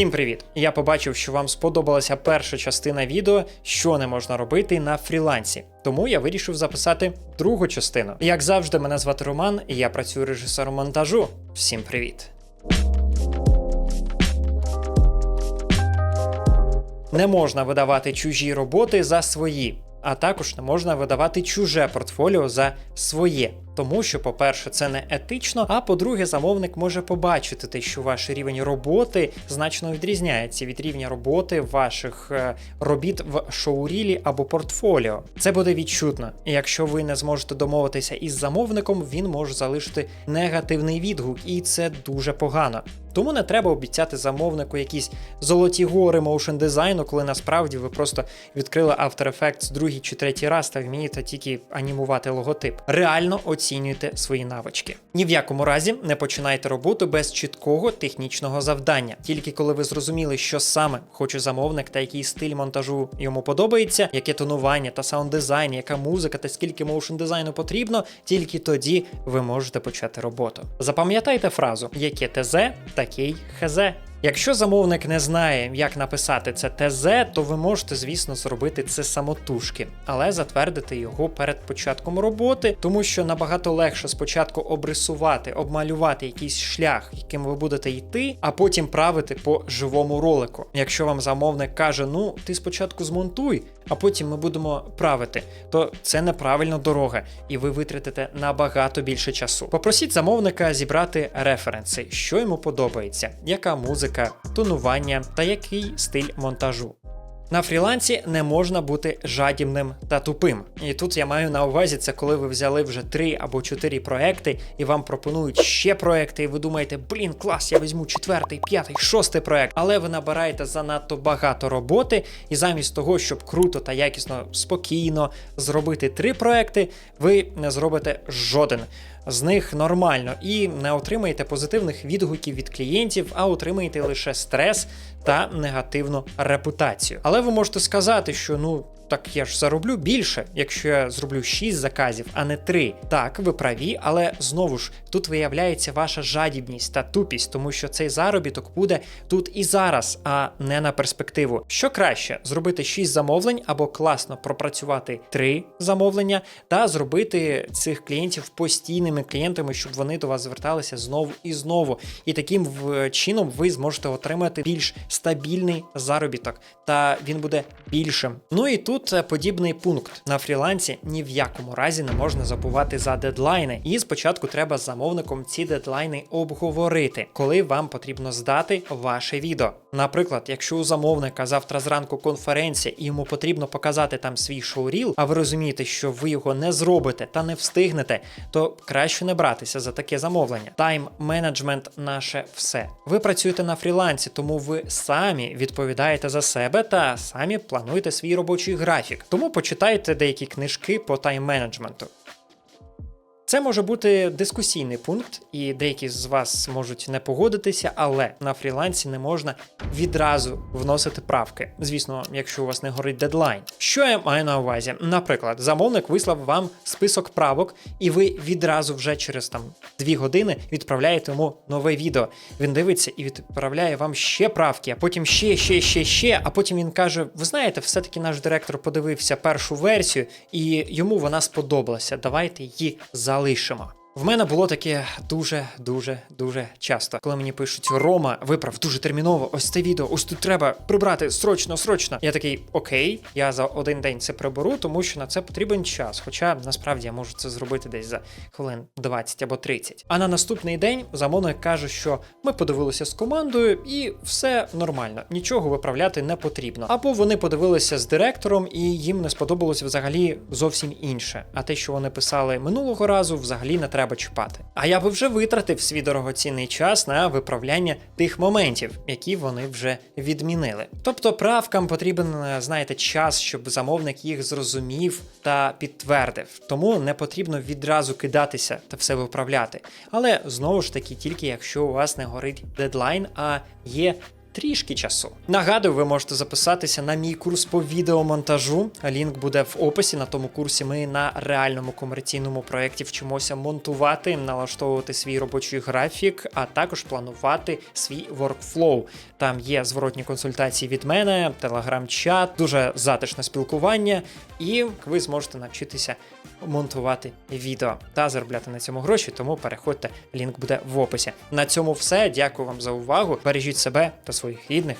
Всім привіт! Я побачив, що вам сподобалася перша частина відео, що не можна робити на фрілансі. Тому я вирішив записати другу частину. Як завжди, мене звати Роман, і я працюю режисером монтажу. Всім привіт! Не можна видавати чужі роботи за свої, а також не можна видавати чуже портфоліо за своє. Тому що, по-перше, це не етично, а по-друге, замовник може побачити те, що ваш рівень роботи значно відрізняється від рівня роботи ваших е, робіт в шоурілі або портфоліо. Це буде відчутно. І якщо ви не зможете домовитися із замовником, він може залишити негативний відгук, і це дуже погано. Тому не треба обіцяти замовнику якісь золоті гори моушен дизайну, коли насправді ви просто відкрили After Effects другий чи третій раз та вмієте тільки анімувати логотип. Реально оцінюйте свої навички. Ні в якому разі не починайте роботу без чіткого технічного завдання. Тільки коли ви зрозуміли, що саме хоче замовник та який стиль монтажу йому подобається, яке тонування та саунд-дизайн, яка музика та скільки моушен дизайну потрібно, тільки тоді ви можете почати роботу. Запам'ятайте фразу, яке ТЗ, такий ХЗ. Якщо замовник не знає, як написати це ТЗ, то ви можете, звісно, зробити це самотужки, але затвердити його перед початком роботи, тому що набагато легше спочатку обрисувати, обмалювати якийсь шлях, яким ви будете йти, а потім правити по живому ролику. Якщо вам замовник каже, ну ти спочатку змонтуй, а потім ми будемо правити, то це неправильна дорога, і ви витратите набагато більше часу. Попросіть замовника зібрати референси, що йому подобається, яка музика, тонування та який стиль монтажу. На фрілансі не можна бути жадібним та тупим. І тут я маю на увазі це, коли ви взяли вже три або чотири проекти, і вам пропонують ще проекти, і ви думаєте, блін, клас, я візьму четвертий, п'ятий, шостий проект. Але ви набираєте занадто багато роботи, і замість того, щоб круто та якісно, спокійно зробити три проекти, ви не зробите жоден. З них нормально і не отримаєте позитивних відгуків від клієнтів, а отримаєте лише стрес та негативну репутацію. Але ви можете сказати, що ну. Так я ж зароблю більше, якщо я зроблю 6 заказів, а не 3. Так, ви праві, але знову ж тут виявляється ваша жадібність та тупість, тому що цей заробіток буде тут і зараз, а не на перспективу. Що краще зробити 6 замовлень або класно пропрацювати 3 замовлення та зробити цих клієнтів постійними клієнтами, щоб вони до вас зверталися знову і знову. І таким чином ви зможете отримати більш стабільний заробіток, та він буде більшим. Ну і тут е, подібний пункт на фрілансі ні в якому разі не можна забувати за дедлайни. І спочатку треба з замовником ці дедлайни обговорити, коли вам потрібно здати ваше відео. Наприклад, якщо у замовника завтра зранку конференція і йому потрібно показати там свій шоуріл, а ви розумієте, що ви його не зробите та не встигнете, то краще не братися за таке замовлення. Тайм менеджмент наше все. Ви працюєте на фрілансі, тому ви самі відповідаєте за себе та самі плануєте свій робочий графік. Тому почитайте деякі книжки по тайм-менеджменту. Це може бути дискусійний пункт, і деякі з вас можуть не погодитися, але на фрілансі не можна відразу вносити правки. Звісно, якщо у вас не горить дедлайн. Що я маю на увазі? Наприклад, замовник вислав вам список правок, і ви відразу вже через там дві години відправляєте йому нове відео. Він дивиться і відправляє вам ще правки, а потім ще, ще, ще, ще. А потім він каже: Ви знаєте, все-таки наш директор подивився першу версію, і йому вона сподобалася. Давайте її залишимо. Алишима. В мене було таке дуже, дуже, дуже часто. Коли мені пишуть Рома, виправ дуже терміново, ось це відео, ось тут треба прибрати срочно, срочно. Я такий, окей, я за один день це приберу, тому що на це потрібен час. Хоча насправді я можу це зробити десь за хвилин 20 або 30. А на наступний день замовник каже, що ми подивилися з командою, і все нормально, нічого виправляти не потрібно. Або вони подивилися з директором, і їм не сподобалося взагалі зовсім інше. А те, що вони писали минулого разу, взагалі не треба чіпати. А я би вже витратив свій дорогоцінний час на виправляння тих моментів, які вони вже відмінили. Тобто правкам потрібен, е, знаєте, час, щоб замовник їх зрозумів та підтвердив. Тому не потрібно відразу кидатися та все виправляти. Але знову ж таки, тільки якщо у вас не горить дедлайн, а є трішки часу. Нагадую, ви можете записатися на мій курс по відеомонтажу. Лінк буде в описі. На тому курсі ми на реальному комерційному проєкті вчимося монтувати, налаштовувати свій робочий графік, а також планувати свій workflow. Там є зворотні консультації від мене, телеграм-чат, дуже затишне спілкування, і ви зможете навчитися монтувати відео та заробляти на цьому гроші. Тому переходьте, лінк буде в описі. На цьому все. Дякую вам за увагу. Бережіть себе та своїх рідних.